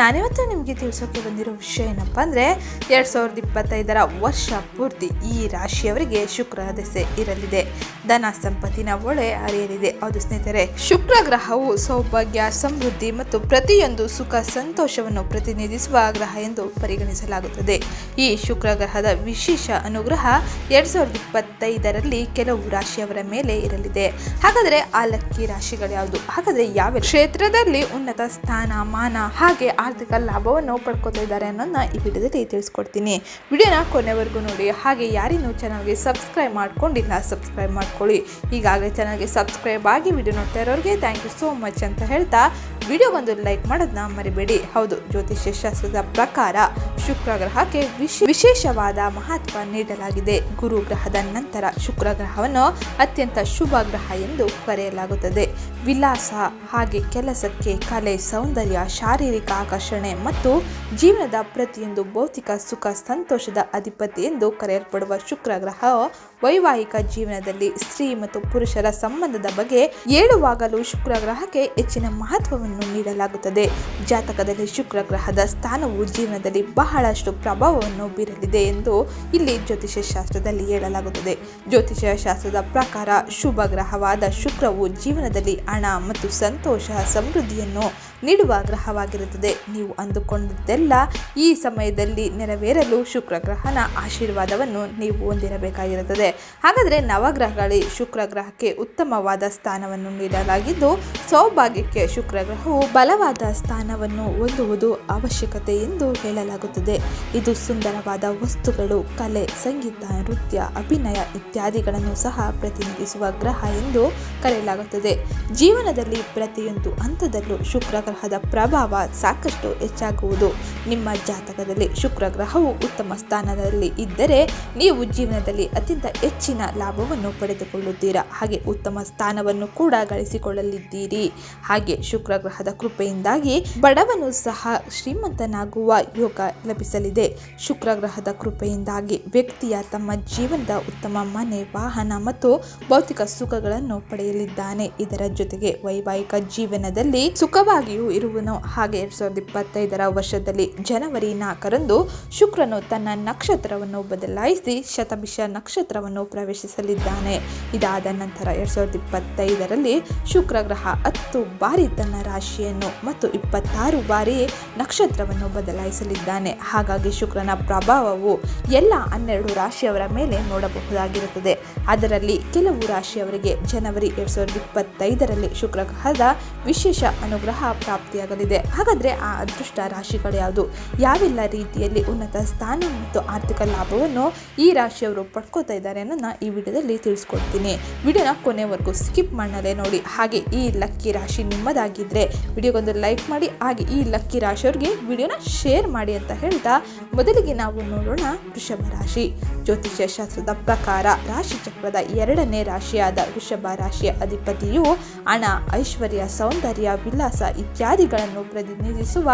ನಾನಿವತ್ತು ನಿಮಗೆ ತಿಳಿಸೋಕೆ ಬಂದಿರೋ ವಿಷಯ ಏನಪ್ಪ ಅಂದರೆ ಎರಡು ಸಾವಿರದ ಇಪ್ಪತ್ತೈದರ ವರ್ಷ ಪೂರ್ತಿ ಈ ರಾಶಿಯವರಿಗೆ ಶುಕ್ರ ದೆಸೆ ಇರಲಿದೆ. ಧನ ಸಂಪತ್ತಿನ ಒಳೆ ಅರಿಯಲಿದೆ ಅದು ಸ್ನೇಹಿತರೆ, ಶುಕ್ರ ಗ್ರಹವು ಸೌಭಾಗ್ಯ, ಸಮೃದ್ಧಿ ಮತ್ತು ಪ್ರತಿಯೊಂದು ಸುಖ ಸಂತೋಷವನ್ನು ಪ್ರತಿನಿಧಿಸುವ ಗ್ರಹ ಎಂದು ಪರಿಗಣಿಸಲಾಗುತ್ತದೆ. ಈ ಶುಕ್ರ ಗ್ರಹದ ವಿಶೇಷ ಅನುಗ್ರಹ ಎರಡು ಸಾವಿರದ ಇಪ್ಪತ್ತೈದರಲ್ಲಿ ಕೆಲವು ರಾಶಿಯವರ ಮೇಲೆ ಇರಲಿದೆ. ಹಾಗಾದರೆ ಆ ಲಕ್ಕಿ ರಾಶಿಗಳು ಯಾವುದು? ಹಾಗಾದರೆ ಯಾವ ಕ್ಷೇತ್ರದಲ್ಲಿ ಉನ್ನತ ಸ್ಥಾನ ಮಾನ ಹಾಗೆ ಆರ್ಥಿಕ ಲಾಭವನ್ನು ಪಡ್ಕೋತಾ ಇದ್ದಾರೆ ಅನ್ನೋದನ್ನ ಈ ವಿಡಿಯೋದಲ್ಲಿ ತಿಳಿಸ್ಕೊಡ್ತೀನಿ. ವಿಡಿಯೋನ ಕೊನೆವರೆಗೂ ನೋಡಿ. ಹಾಗೆ ಯಾರಿನ್ನೂ ಚಾನಲ್ಗೆ ಸಬ್ಸ್ಕ್ರೈಬ್ ಮಾಡ್ಕೊಂಡಿಲ್ಲ ಸಬ್ಸ್ಕ್ರೈಬ್ ಮಾಡ್ಕೊಳ್ಳಿ. ಈಗಾಗಲೇ ಚಾನಲ್ಗೆ ಸಬ್ಸ್ಕ್ರೈಬ್ ಆಗಿ ವಿಡಿಯೋ ನೋಡ್ತಾ ಇರೋರಿಗೆ ಥ್ಯಾಂಕ್ ಯು ಸೋ ಮಚ್ ಅಂತ ಹೇಳ್ತಾ ವಿಡಿಯೋಗೊಂದು ಲೈಕ್ ಮಾಡೋದನ್ನ ಮರಿಬೇಡಿ. ಹೌದು, ಜ್ಯೋತಿಷ್ಯ ಶಾಸ್ತ್ರದ ಪ್ರಕಾರ ಶುಕ್ರ ಗ್ರಹಕ್ಕೆ ವಿಶ್- ವಿಶೇಷವಾದ ಮಹತ್ವ ನೀಡಲಾಗಿದೆ. ಗುರು ಗ್ರಹದ ನಂತರ ಶುಕ್ರ ಗ್ರಹವನ್ನು ಅತ್ಯಂತ ಶುಭ ಗ್ರಹ ಎಂದು ಕರೆಯಲಾಗುತ್ತದೆ. ವಿಲಾಸ ಹಾಗೆ ಕೆಲಸಕ್ಕೆ ಕಲೆ, ಸೌಂದರ್ಯ, ಶಾರೀರಿಕ ಆಕರ್ಷಣೆ ಮತ್ತು ಜೀವನದ ಪ್ರತಿಯೊಂದು ಭೌತಿಕ ಸುಖ, ಸಂತೋಷದ ಅಧಿಪತಿ ಎಂದು ಕರೆಯಲ್ಪಡುವ ಶುಕ್ರ ಗ್ರಹ ವೈವಾಹಿಕ ಜೀವನದಲ್ಲಿ ಸ್ತ್ರೀ ಮತ್ತು ಪುರುಷರ ಸಂಬಂಧದ ಬಗ್ಗೆ ಹೇಳುವಾಗಲೂ ಶುಕ್ರ ಗ್ರಹಕ್ಕೆ ಹೆಚ್ಚಿನ ಮಹತ್ವವನ್ನು ನೀಡಲಾಗುತ್ತದೆ. ಜಾತಕದಲ್ಲಿ ಶುಕ್ರ ಗ್ರಹದ ಸ್ಥಾನವು ಜೀವನದಲ್ಲಿ ಬಹಳಷ್ಟು ಪ್ರಭಾವವನ್ನು ಬೀರಲಿದೆ ಎಂದು ಇಲ್ಲಿ ಜ್ಯೋತಿಷ್ಯ ಶಾಸ್ತ್ರದಲ್ಲಿ ಹೇಳಲಾಗುತ್ತದೆ. ಜ್ಯೋತಿಷ್ಯ ಶಾಸ್ತ್ರದ ಪ್ರಕಾರ ಶುಭ ಗ್ರಹವಾದ ಶುಕ್ರವು ಜೀವನದಲ್ಲಿ ಹಣ ಮತ್ತು ಸಂತೋಷ, ಸಮೃದ್ಧಿಯನ್ನು ನೀಡುವ ಗ್ರಹವಾಗಿರುತ್ತದೆ. ನೀವು ಅಂದುಕೊಂಡದ್ದೆಲ್ಲ ಈ ಸಮಯದಲ್ಲಿ ನೆರವೇರಲು ಶುಕ್ರ ಗ್ರಹನ ಆಶೀರ್ವಾದವನ್ನು ನೀವು ಹೊಂದಿರಬೇಕಾಗಿರುತ್ತದೆ. ಹಾಗಾದರೆ ನವಗ್ರಹಗಳಲ್ಲಿ ಶುಕ್ರ ಗ್ರಹಕ್ಕೆ ಉತ್ತಮವಾದ ಸ್ಥಾನವನ್ನು ನೀಡಲಾಗಿದ್ದು, ಸೌಭಾಗ್ಯಕ್ಕೆ ಶುಕ್ರ ಗ್ರಹವು ಬಲವಾದ ಸ್ಥಾನವನ್ನು ಹೊಂದುವುದು ಅವಶ್ಯಕತೆ ಎಂದು ಹೇಳಲಾಗುತ್ತದೆ. ಇದು ಸುಂದರವಾದ ವಸ್ತುಗಳು, ಕಲೆ, ಸಂಗೀತ, ನೃತ್ಯ, ಅಭಿನಯ ಇತ್ಯಾದಿಗಳನ್ನು ಸಹ ಪ್ರತಿನಿಧಿಸುವ ಗ್ರಹ ಎಂದು ಕರೆಯಲಾಗುತ್ತದೆ. ಜೀವನದಲ್ಲಿ ಪ್ರತಿಯೊಂದು ಹಂತದಲ್ಲೂ ಶುಕ್ರ ಗ್ರಹದ ಪ್ರಭಾವ ಸಾಕಷ್ಟು ಹೆಚ್ಚಾಗುವುದು. ನಿಮ್ಮ ಜಾತಕದಲ್ಲಿ ಶುಕ್ರ ಗ್ರಹವು ಉತ್ತಮ ಸ್ಥಾನದಲ್ಲಿ ಇದ್ದರೆ, ನೀವು ಜೀವನದಲ್ಲಿ ಅತ್ಯಂತ ಹೆಚ್ಚಿನ ಲಾಭವನ್ನು ಪಡೆದುಕೊಳ್ಳುತ್ತೀರಾ? ಹಾಗೆ ಉತ್ತಮ ಸ್ಥಾನವನ್ನು ಕೂಡ ಗಳಿಸಿಕೊಳ್ಳಲಿದ್ದೀರಿ. ಹಾಗೆ ಶುಕ್ರ ಗ್ರಹದ ಕೃಪೆಯಿಂದಾಗಿ ಬಡವನು ಸಹ ಶ್ರೀಮಂತನಾಗುವ ಯೋಗ ಲಭಿಸಲಿದೆ. ಶುಕ್ರ ಗ್ರಹದ ಕೃಪೆಯಿಂದಾಗಿ ವ್ಯಕ್ತಿಯ ತಮ್ಮ ಜೀವನದ ಉತ್ತಮ ಮನೆ, ವಾಹನ ಮತ್ತು ಭೌತಿಕ ಸುಖಗಳನ್ನು ಪಡೆಯಲಿದ್ದಾನೆ. ಇದರ ಜೊತೆಗೆ ವೈವಾಹಿಕ ಜೀವನದಲ್ಲಿ ಸುಖವಾಗಿಯೂ ಇರುವನು. ಹಾಗೆ ಎರಡ್ ಸಾವಿರದ ಇಪ್ಪತ್ತೈದರ ವರ್ಷದಲ್ಲಿ ಜನವರಿ ನಾಲ್ಕರಂದು ಶುಕ್ರನು ತನ್ನ ನಕ್ಷತ್ರವನ್ನು ಬದಲಾಯಿಸಿ ಶತಭಿಷ ನಕ್ಷತ್ರವನ್ನು ಪ್ರವೇಶಿಸಲಿದ್ದಾನೆ. ಇದಾದ ನಂತರ ಎರಡು ಸಾವಿರದ ಇಪ್ಪತ್ತೈದರಲ್ಲಿ ಶುಕ್ರ ಗ್ರಹ ಹತ್ತು ಬಾರಿ ತನ್ನ ರಾಶಿಯನ್ನು ಮತ್ತು ಇಪ್ಪತ್ತಾರು ಬಾರಿ ನಕ್ಷತ್ರವನ್ನು ಬದಲಾಯಿಸಲಿದ್ದಾನೆ. ಹಾಗಾಗಿ ಶುಕ್ರನ ಪ್ರಭಾವವು ಎಲ್ಲ ಹನ್ನೆರಡು ರಾಶಿಯವರ ಮೇಲೆ ನೋಡಬಹುದಾಗಿರುತ್ತದೆ. ಅದರಲ್ಲಿ ಕೆಲವು ರಾಶಿಯವರಿಗೆ ಜನವರಿ ಎರಡು ಸಾವಿರದ ಇಪ್ಪತ್ತೈದರಲ್ಲಿ ಶುಕ್ರ ಗ್ರಹದ ವಿಶೇಷ ಅನುಗ್ರಹ ಪ್ರಾಪ್ತಿಯಾಗಲಿದೆ. ಹಾಗಾದರೆ ಆ ಅದೃಷ್ಟ ರಾಶಿಗಳು ಯಾವುದು? ಯಾವೆಲ್ಲ ರೀತಿಯಲ್ಲಿ ಉನ್ನತ ಸ್ಥಾನ ಮತ್ತು ಆರ್ಥಿಕ ಲಾಭವನ್ನು ಈ ರಾಶಿಯವರು ಪಡ್ಕೋತಾ ಇದ್ದಾರೆ ಅನ್ನೋದನ್ನ ಈ ವಿಡಿಯೋದಲ್ಲಿ ತಿಳಿಸ್ಕೊಡ್ತೀನಿ. ವಿಡಿಯೋನ ಕೊನೆವರೆಗೂ ಸ್ಕಿಪ್ ಮಾಡಲೇ ನೋಡಿ. ಹಾಗೆ ಈ ಲಕ್ಕಿ ರಾಶಿ ನಿಮ್ಮದಾಗಿದ್ದರೆ ವಿಡಿಯೋಗೊಂದು ಲೈಕ್ ಮಾಡಿ, ಹಾಗೆ ಈ ಲಕ್ಕಿ ರಾಶಿಯವ್ರಿಗೆ ವಿಡಿಯೋನ ಶೇರ್ ಮಾಡಿ ಅಂತ ಹೇಳ್ತಾ ಮೊದಲಿಗೆ ನಾವು ನೋಡೋಣ ವೃಷಭ ರಾಶಿ. ಜ್ಯೋತಿಷ್ಯ ಶಾಸ್ತ್ರದ ಪ್ರಕಾರ ರಾಶಿ ಚಕ್ರದ ಎರಡನೇ ರಾಶಿಯಾದ ವೃಷಭ ರಾಶಿಯ ಅಧಿಪತಿಯು ಹಣ, ಐಶ್ವರ್ಯ, ಸೌಂದರ್ಯ ವಿಲಾಸ ಇತ್ಯಾದಿಗಳನ್ನು ಪ್ರತಿನಿಧಿಸುವ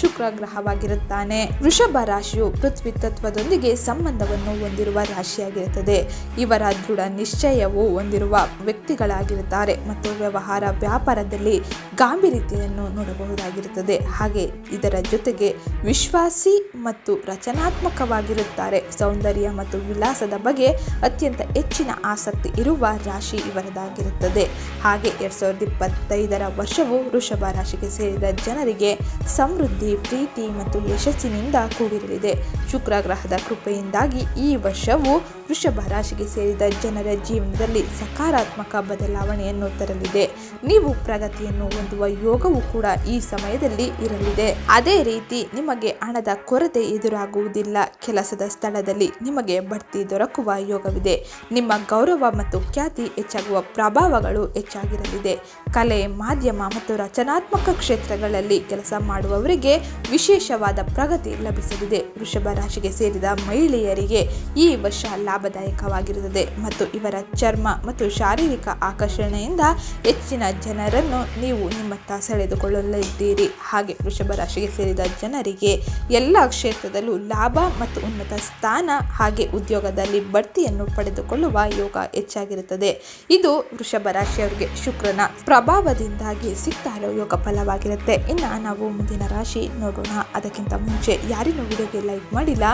ಶುಕ್ರ ಗ್ರಹವಾಗಿರುತ್ತಾನೆ. ವೃಷಭ ರಾಶಿಯು ಪೃಥ್ವಿ ತತ್ವದೊಂದಿಗೆ ಸಂಬಂಧವನ್ನು ಹೊಂದಿರುವ ರಾಶಿಯಾಗಿರುತ್ತದೆ. ಇವರ ದೃಢ ನಿಶ್ಚಯವು ಹೊಂದಿರುವ ವ್ಯಕ್ತಿಗಳಾಗಿರುತ್ತಾರೆ ಮತ್ತು ವ್ಯವಹಾರ ವ್ಯಾಪಾರದಲ್ಲಿ ಗಾಂಭೀರ್ಯತೆಯನ್ನು ನೋಡಬಹುದಾಗಿರುತ್ತದೆ. ಹಾಗೆ ಇದರ ಜೊತೆಗೆ ವಿಶ್ವಾಸಿ ಮತ್ತು ರಚನಾತ್ಮಕವಾಗಿರುತ್ತಾರೆ. ಸೌಂದರ್ಯ ಮತ್ತು ವಿಲಾಸದ ಬಗ್ಗೆ ಅತ್ಯಂತ ಹೆಚ್ಚಿನ ಆಸಕ್ತಿ ಇರುವ ರಾಶಿ ಇವರದಾಗಿರುತ್ತದೆ. ಹಾಗೆ ಎರಡ್ ಸಾವಿರದ ಇಪ್ಪತ್ತೈದರ ವರ್ಷವು ವೃಷಭ ರಾಶಿಗೆ ಸೇರಿದ ಜನರಿಗೆ ಸಮೃದ್ಧಿ, ಪ್ರೀತಿ ಮತ್ತು ಯಶಸ್ಸಿನಿಂದ ಕೂಡಿರಲಿದೆ. ಶುಕ್ರ ಗ್ರಹದ ಕೃಪೆಯಿಂದಾಗಿ ಈ ವರ್ಷವು ವೃಷಭ ರಾಶಿಗೆ ಸೇರಿದ ಜನರ ಜೀವನದಲ್ಲಿ ಸಕಾರಾತ್ಮಕ ಬದಲಾವಣೆಯನ್ನು ತರಲಿದೆ. ನೀವು ಪ್ರಗತಿಯನ್ನು ಹೊಂದುವ ಯೋಗವು ಕೂಡ ಈ ಸಮಯದಲ್ಲಿ ಇರಲಿದೆ. ಅದೇ ರೀತಿ ನಿಮಗೆ ಹಣದ ಕೊರತೆ ಎದುರಾಗುವುದಿಲ್ಲ. ಕೆಲಸದ ಸ್ಥಳದಲ್ಲಿ ನಿಮಗೆ ಬಡ್ತಿ ದೊರಕುವ ಯೋಗವಿದೆ. ನಿಮ್ಮ ಗೌರವ ಮತ್ತು ಖ್ಯಾತಿ ಹೆಚ್ಚಾಗುವ ಪ್ರಭಾವಗಳು ಹೆಚ್ಚಾಗಿರಲಿದೆ. ಕಲೆ, ಮಾಧ್ಯಮ ಮತ್ತು ರಚನಾತ್ಮಕ ಕ್ಷೇತ್ರಗಳಲ್ಲಿ ಕೆಲಸ ಮಾಡುವವರಿಗೆ ವಿಶೇಷವಾದ ಪ್ರಗತಿ ಲಭಿಸಲಿದೆ. ವೃಷಭ ರಾಶಿಗೆ ಸೇರಿದ ಮಹಿಳೆಯರಿಗೆ ಈ ವರ್ಷ ಲಾಭದಾಯಕ ಆಕರ್ಷಕವಾಗಿರುತ್ತದೆ ಮತ್ತು ಇವರ ಚರ್ಮ ಮತ್ತು ಶಾರೀರಿಕ ಆಕರ್ಷಣೆಯಿಂದ ಹೆಚ್ಚಿನ ಜನರನ್ನು ನೀವು ನಿಮ್ಮತ್ತ ಸೆಳೆದುಕೊಳ್ಳಲಿದ್ದೀರಿ. ಹಾಗೆ ವೃಷಭ ರಾಶಿಗೆ ಸೇರಿದ ಜನರಿಗೆ ಎಲ್ಲ ಕ್ಷೇತ್ರದಲ್ಲೂ ಲಾಭ ಮತ್ತು ಉನ್ನತ ಸ್ಥಾನ ಹಾಗೆ ಉದ್ಯೋಗದಲ್ಲಿ ಬಡ್ತಿಯನ್ನು ಪಡೆದುಕೊಳ್ಳುವ ಯೋಗ ಹೆಚ್ಚಾಗಿರುತ್ತದೆ. ಇದು ವೃಷಭ ರಾಶಿಯವರಿಗೆ ಶುಕ್ರನ ಪ್ರಭಾವದಿಂದಾಗಿ ಸಿಗ್ತಾ ಇರೋ ಯೋಗ ಫಲವಾಗಿರುತ್ತೆ. ಇನ್ನು ನಾವು ಮುಂದಿನ ರಾಶಿ ನೋಡೋಣ. ಅದಕ್ಕಿಂತ ಮುಂಚೆ ಯಾರಿನೂ ವಿಡಿಯೋಗೆ ಲೈಕ್ ಮಾಡಿಲ್ಲ.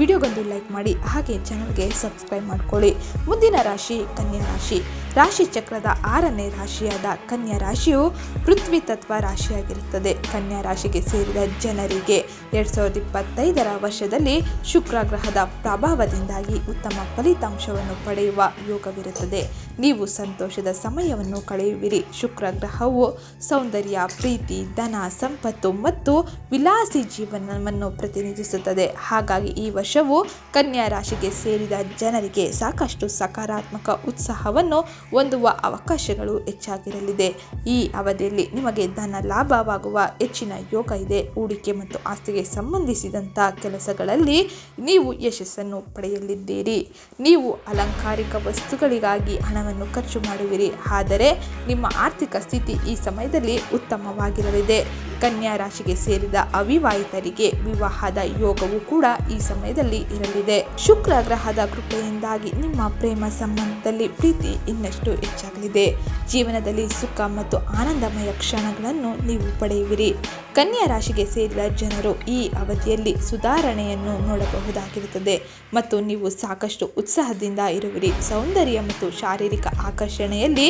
ವಿಡಿಯೋಗೊಂದು ಲೈಕ್ ಮಾಡಿ. ಹಾಗೆ ಚಾನಲ್ಗೆ ಸಬ್ಸ್ಕ್ರೈಬ್ ಮಾಡ್ಕೊಳ್ಳಿ. ಮುಂದಿನ ರಾಶಿ ಕನ್ಯಾ ರಾಶಿ. ರಾಶಿ ಚಕ್ರದ ಆರನೇ ರಾಶಿಯಾದ ಕನ್ಯಾ ರಾಶಿಯು ಪೃಥ್ವಿ ತತ್ವ ರಾಶಿಯಾಗಿರುತ್ತದೆ. ಕನ್ಯಾ ರಾಶಿಗೆ ಸೇರಿದ ಜನರಿಗೆ ಎರಡ್ ಸಾವಿರದ ಇಪ್ಪತ್ತೈದರ ವರ್ಷದಲ್ಲಿ ಶುಕ್ರ ಗ್ರಹದ ಪ್ರಭಾವದಿಂದಾಗಿ ಉತ್ತಮ ಫಲಿತಾಂಶವನ್ನು ಪಡೆಯುವ ಯೋಗವಿರುತ್ತದೆ. ನೀವು ಸಂತೋಷದ ಸಮಯವನ್ನು ಕಳೆಯುವಿರಿ. ಶುಕ್ರ ಗ್ರಹವು ಸೌಂದರ್ಯ, ಪ್ರೀತಿ, ಧನ, ಸಂಪತ್ತು ಮತ್ತು ವಿಲಾಸಿ ಜೀವನವನ್ನು ಪ್ರತಿನಿಧಿಸುತ್ತದೆ. ಹಾಗಾಗಿ ಈ ವರ್ಷವು ಕನ್ಯಾ ರಾಶಿಗೆ ಸೇರಿದ ಜನರಿಗೆ ಸಾಕಷ್ಟು ಸಕಾರಾತ್ಮಕ ಉತ್ಸಾಹವನ್ನು ಹೊಂದುವ ಅವಕಾಶಗಳು ಹೆಚ್ಚಾಗಿರಲಿದೆ. ಈ ಅವಧಿಯಲ್ಲಿ ನಿಮಗೆ ಧನ ಲಾಭವಾಗುವ ಹೆಚ್ಚಿನ ಯೋಗ ಇದೆ. ಹೂಡಿಕೆ ಮತ್ತು ಆಸ್ತಿಗೆ ಸಂಬಂಧಿಸಿದಂಥ ಕೆಲಸಗಳಲ್ಲಿ ನೀವು ಯಶಸ್ಸನ್ನು ಪಡೆಯಲಿದ್ದೀರಿ. ನೀವು ಅಲಂಕಾರಿಕ ವಸ್ತುಗಳಿಗಾಗಿ ಹಣವನ್ನು ಖರ್ಚು ಮಾಡುವಿರಿ. ಆದರೆ ನಿಮ್ಮ ಆರ್ಥಿಕ ಸ್ಥಿತಿ ಈ ಸಮಯದಲ್ಲಿ ಉತ್ತಮವಾಗಿರಲಿದೆ. ಕನ್ಯಾ ರಾಶಿಗೆ ಸೇರಿದ ಅವಿವಾಹಿತರಿಗೆ ವಿವಾಹದ ಯೋಗವು ಕೂಡ ಈ ಸಮಯದಲ್ಲಿ ಇರಲಿದೆ. ಶುಕ್ರ ಗ್ರಹದ ಕೃಪೆಯಿಂದಾಗಿ ನಿಮ್ಮ ಪ್ರೇಮ ಸಂಬಂಧದಲ್ಲಿ ಪ್ರೀತಿ ಇನ್ನಷ್ಟು ಹೆಚ್ಚಾಗಲಿದೆ. ಜೀವನದಲ್ಲಿ ಸುಖ ಮತ್ತು ಆನಂದಮಯ ಕ್ಷಣಗಳನ್ನು ನೀವು ಪಡೆಯುವಿರಿ. ಕನ್ಯಾ ರಾಶಿಗೆ ಸೇರಿದ ಜನರು ಈ ಅವಧಿಯಲ್ಲಿ ಸುಧಾರಣೆಯನ್ನು ನೋಡಬಹುದಾಗಿರುತ್ತದೆ. ಮತ್ತು ನೀವು ಸಾಕಷ್ಟು ಉತ್ಸಾಹದಿಂದ ಇರುವಿರಿ. ಸೌಂದರ್ಯ ಮತ್ತು ಶಾರೀರಿಕ ಆಕರ್ಷಣೆಯಲ್ಲಿ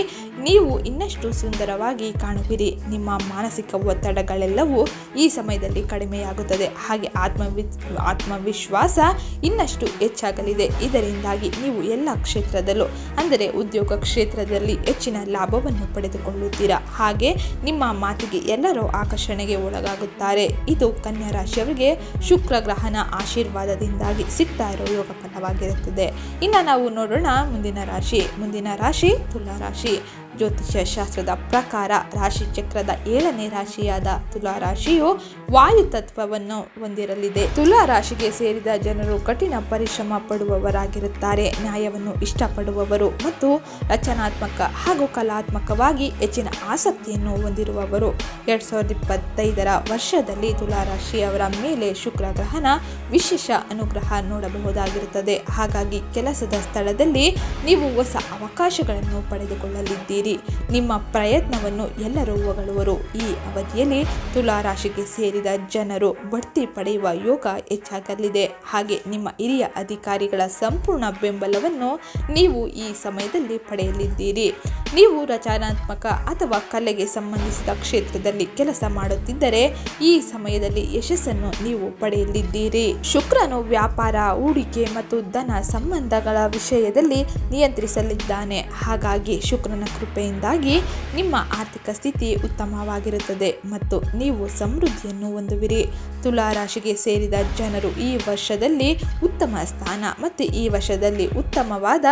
ನೀವು ಇನ್ನಷ್ಟು ಸುಂದರವಾಗಿ ಕಾಣುವಿರಿ. ನಿಮ್ಮ ಮಾನಸಿಕ ಒತ್ತಡಗಳೆಲ್ಲವೂ ಈ ಸಮಯದಲ್ಲಿ ಕಡಿಮೆಯಾಗುತ್ತದೆ. ಹಾಗೆ ಆತ್ಮವಿ, ಆತ್ಮವಿಶ್ವಾಸ ಇನ್ನಷ್ಟು ಹೆಚ್ಚಾಗಲಿದೆ. ಇದರಿಂದಾಗಿ ನೀವು ಎಲ್ಲ ಕ್ಷೇತ್ರದಲ್ಲೂ, ಅಂದರೆ ಉದ್ಯೋಗ ಕ್ಷೇತ್ರದಲ್ಲಿ ಹೆಚ್ಚಿನ ಲಾಭವನ್ನು ಪಡೆದುಕೊಳ್ಳುತ್ತೀರಾ? ಹಾಗೆ ನಿಮ್ಮ ಮಾತಿಗೆ ಎಲ್ಲರೂ ಆಕರ್ಷಣೆಗೆ ಒಳಗಾಗುತ್ತಾರೆ ಇದು ಕನ್ಯಾ ರಾಶಿಯವರಿಗೆ ಶುಕ್ರ ಗ್ರಹನ ಆಶೀರ್ವಾದದಿಂದಾಗಿ ಸಿಗ್ತಾ ಇರೋ ಯೋಗ ಫಲವಾಗಿರುತ್ತದೆ ಇನ್ನು ನಾವು ನೋಡೋಣ ಮುಂದಿನ ರಾಶಿ. ಮುಂದಿನ ರಾಶಿ ತುಲಾ ರಾಶಿ. ಜ್ಯೋತಿಷ್ಯ ಶಾಸ್ತ್ರದ ಪ್ರಕಾರ ರಾಶಿ ಚಕ್ರದ ಏಳನೇ ರಾಶಿಯಾದ ತುಲಾ ರಾಶಿಯು ವಾಯು ತತ್ವವನ್ನು ಹೊಂದಿರಲಿದೆ. ತುಲಾ ರಾಶಿಗೆ ಸೇರಿದ ಜನರು ಕಠಿಣ ಪರಿಶ್ರಮ ಪಡುವವರಾಗಿರುತ್ತಾರೆ. ನ್ಯಾಯವನ್ನು ಇಷ್ಟಪಡುವವರು ಮತ್ತು ರಚನಾತ್ಮಕ ಹಾಗೂ ಕಲಾತ್ಮಕವಾಗಿ ಹೆಚ್ಚಿನ ಆಸಕ್ತಿಯನ್ನು ಹೊಂದಿರುವವರು. ಎರಡ್ ಸಾವಿರದ ಇಪ್ಪತ್ತೈದರ ವರ್ಷದಲ್ಲಿ ತುಲಾ ರಾಶಿಯವರ ಮೇಲೆ ಶುಕ್ರ ಗ್ರಹನ ವಿಶೇಷ ಅನುಗ್ರಹ ನೋಡಬಹುದಾಗಿರುತ್ತದೆ. ಹಾಗಾಗಿ ಕೆಲಸದ ಸ್ಥಳದಲ್ಲಿ ನೀವು ಹೊಸ ಅವಕಾಶಗಳನ್ನು ಪಡೆದುಕೊಳ್ಳಲಿದ್ದೀರಿ. ನಿಮ್ಮ ಪ್ರಯತ್ನವನ್ನು ಎಲ್ಲರೂ ಹೊಗಳುವರು. ಈ ಅವಧಿಯಲ್ಲಿ ತುಲಾ ರಾಶಿಗೆ ಸೇರಿದ ಜನರು ಬಡ್ತಿ ಪಡೆಯುವ ಯೋಗ ಹೆಚ್ಚಾಗಲಿದೆ. ಹಾಗೆ ನಿಮ್ಮ ಹಿರಿಯ ಅಧಿಕಾರಿಗಳ ಸಂಪೂರ್ಣ ಬೆಂಬಲವನ್ನು ನೀವು ಈ ಸಮಯದಲ್ಲಿ ಪಡೆಯಲಿದ್ದೀರಿ. ನೀವು ರಚನಾತ್ಮಕ ಅಥವಾ ಕಲೆಗೆ ಸಂಬಂಧಿಸಿದ ಕ್ಷೇತ್ರದಲ್ಲಿ ಕೆಲಸ ಮಾಡುತ್ತಿದ್ದರೆ ಈ ಸಮಯದಲ್ಲಿ ಯಶಸ್ಸನ್ನು ನೀವು ಪಡೆಯಲಿದ್ದೀರಿ. ಶುಕ್ರನು ವ್ಯಾಪಾರ, ಹೂಡಿಕೆ ಮತ್ತು ಧನ ಸಂಬಂಧಗಳ ವಿಷಯದಲ್ಲಿ ನಿಯಂತ್ರಿಸಲಿದ್ದಾನೆ. ಹಾಗಾಗಿ ಶುಕ್ರನ ಕೃಪೆಯಿಂದಾಗಿ ನಿಮ್ಮ ಆರ್ಥಿಕ ಸ್ಥಿತಿ ಉತ್ತಮವಾಗಿರುತ್ತದೆ ಮತ್ತು ನೀವು ಸಮೃದ್ಧಿಯನ್ನು ಹೊಂದುವಿರಿ. ತುಲಾ ರಾಶಿಗೆ ಸೇರಿದ ಜನರು ಈ ವರ್ಷದಲ್ಲಿ ಉತ್ತಮ ಸ್ಥಾನ ಮತ್ತು ಈ ವರ್ಷದಲ್ಲಿ ಉತ್ತಮವಾದ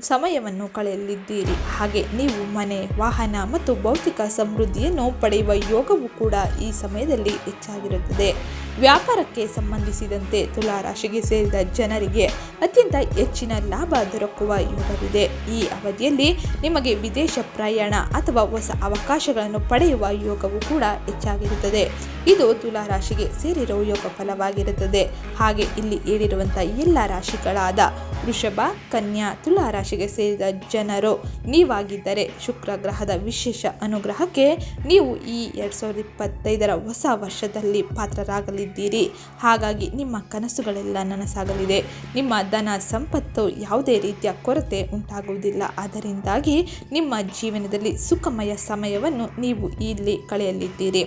ಸಮಯವನ್ನು ಕಳೆಯಲಿದ್ದೀರಿ. ಹಾಗೆ ನೀವು ಮನೆ ವಾಹನ ಮತ್ತು ಭೌತಿಕ ಸಮೃದ್ಧಿಯನ್ನು ಪಡೆಯುವ ಯೋಗವು ಕೂಡ ಈ ಸಮಯದಲ್ಲಿ ಹೆಚ್ಚಾಗಿರುತ್ತದೆ. ವ್ಯಾಪಾರಕ್ಕೆ ಸಂಬಂಧಿಸಿದಂತೆ ತುಲಾ ರಾಶಿಗೆ ಸೇರಿದ ಜನರಿಗೆ ಅತ್ಯಂತ ಹೆಚ್ಚಿನ ಲಾಭ ದೊರಕುವ ಯೋಗವಿದೆ. ಈ ಅವಧಿಯಲ್ಲಿ ನಿಮಗೆ ವಿದೇಶ ಪ್ರಯಾಣ ಅಥವಾ ಹೊಸ ಅವಕಾಶಗಳನ್ನು ಪಡೆಯುವ ಯೋಗವು ಕೂಡ ಹೆಚ್ಚಾಗಿರುತ್ತದೆ. ಇದು ತುಲಾ ರಾಶಿಗೆ ಸೇರಿರುವ ಯೋಗ ಫಲವಾಗಿರುತ್ತದೆ. ಹಾಗೆ ಇಲ್ಲಿ ಹೇಳಿರುವಂಥ ಎಲ್ಲ ರಾಶಿಗಳಾದ ವೃಷಭ, ಕನ್ಯಾ ತುಲಾ ರಾಶಿಗೆ ಸೇರಿದ ಜನರು ನೀವಾಗಿದ್ದರೆ ಶುಕ್ರ ಗ್ರಹದ ವಿಶೇಷ ಅನುಗ್ರಹಕ್ಕೆ ನೀವು ಈ ಎರಡು ಸಾವಿರದ ಇಪ್ಪತ್ತೈದರ ಹೊಸ ವರ್ಷದಲ್ಲಿ ಪಾತ್ರರಾಗಲಿದ್ದೀರಿ ಹಾಗಾಗಿ ನಿಮ್ಮ ಕನಸುಗಳೆಲ್ಲ ನನಸಾಗಲಿದೆ. ನಿಮ್ಮ ಧನ ಸಂಪತ್ತು ಯಾವುದೇ ರೀತಿಯ ಕೊರತೆ ಉಂಟಾಗುವುದಿಲ್ಲ. ಅದರಿಂದಾಗಿ ನಿಮ್ಮ ಜೀವನದಲ್ಲಿ ಸುಖಮಯ ಸಮಯವನ್ನು ನೀವು ಇಲ್ಲಿ ಕಳೆಯಲಿದ್ದೀರಿ.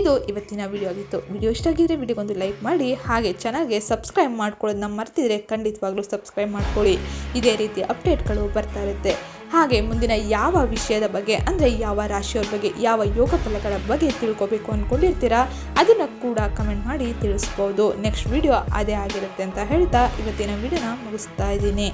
ಇದು ಇವತ್ತಿನ ವಿಡಿಯೋ ಆಗಿತ್ತು. ವಿಡಿಯೋ ಇಷ್ಟ ಆಗಿದ್ರೆ ವಿಡಿಯೋಗೊಂದು ಲೈಕ್ ಮಾಡಿ, ಹಾಗೆ ಚೆನ್ನಾಗಿ ಸಬ್ಸ್ಕ್ರೈಬ್ ಮಾಡ್ಕೊಳ್ಳೋದನ್ನ ಮರ್ತಿದ್ರೆ ಖಂಡಿತವಾಗ್ಲೂ ಸಬ್ಸ್ಕ್ರೈಬ್ ಮಾಡ್ಕೊಳ್ಳಿ. ಇದೇ ರೀತಿ ಅಪ್ಡೇಟ್ಗಳು ಬರ್ತಾ ಇರುತ್ತೆ. ಹಾಗೆ ಮುಂದಿನ ಯಾವ ವಿಷಯದ ಬಗ್ಗೆ, ಅಂದರೆ ಯಾವ ರಾಶಿಯವ್ರ ಬಗ್ಗೆ, ಯಾವ ಯೋಗ ಫಲಗಳ ಬಗ್ಗೆ ತಿಳ್ಕೊಬೇಕು ಅಂದ್ಕೊಂಡಿರ್ತೀರಾ ಅದನ್ನು ಕೂಡ ಕಮೆಂಟ್ ಮಾಡಿ ತಿಳಿಸ್ಬೋದು. ನೆಕ್ಸ್ಟ್ ವಿಡಿಯೋ ಅದೇ ಆಗಿರುತ್ತೆ ಅಂತ ಹೇಳ್ತಾ ಇವತ್ತಿನ ವಿಡಿಯೋನ ಮುಗಿಸ್ತಾ ಇದ್ದೀನಿ.